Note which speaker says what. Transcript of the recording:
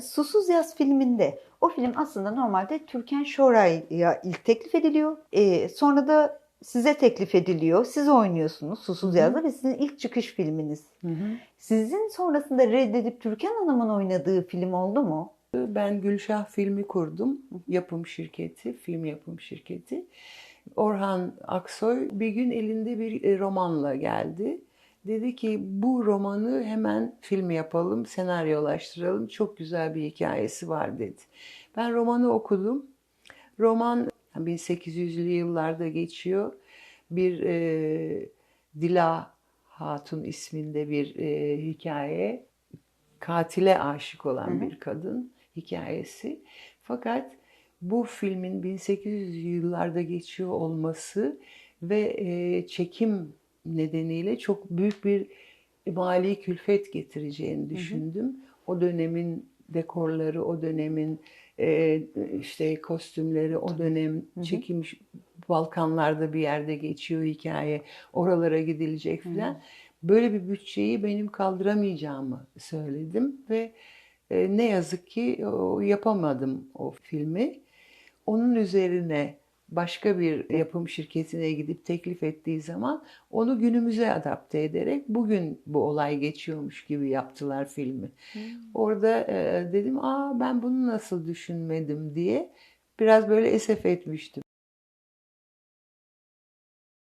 Speaker 1: Susuz Yaz filminde o film aslında normalde Türkan Şoray'a ilk teklif ediliyor. Ee, sonra da size teklif ediliyor. Siz oynuyorsunuz Susuz Yaz'da ve sizin ilk çıkış filminiz. Sizin sonrasında reddedip Türkan Hanım'ın oynadığı film oldu mu?
Speaker 2: Ben Gülşah filmi kurdum. Yapım şirketi, film yapım şirketi. Orhan Aksoy bir gün elinde bir e, romanla geldi. Dedi ki bu romanı hemen film yapalım, senaryolaştıralım. Çok güzel bir hikayesi var dedi. Ben romanı okudum. Roman 1800'lü yıllarda geçiyor. Bir e, Dila Hatun isminde bir e, hikaye. Katile aşık olan bir kadın hikayesi. Fakat bu filmin 1800'lü yıllarda geçiyor olması ve e, çekim nedeniyle çok büyük bir mali külfet getireceğini düşündüm. O dönemin dekorları, o dönemin e, işte kostümleri, o dönem
Speaker 1: hı.
Speaker 2: çekim Balkanlarda bir yerde geçiyor hikaye. Oralara gidilecek
Speaker 1: Hı hı.
Speaker 2: filan. Böyle bir bütçeyi benim kaldıramayacağımı söyledim ve e, ne yazık ki o, yapamadım o filmi. Onun üzerine başka bir yapım şirketine gidip teklif ettiği zaman onu günümüze adapte ederek bugün bu olay geçiyormuş gibi yaptılar filmi. Orada e, dedim aa ben bunu nasıl düşünmedim diye biraz böyle esef etmiştim.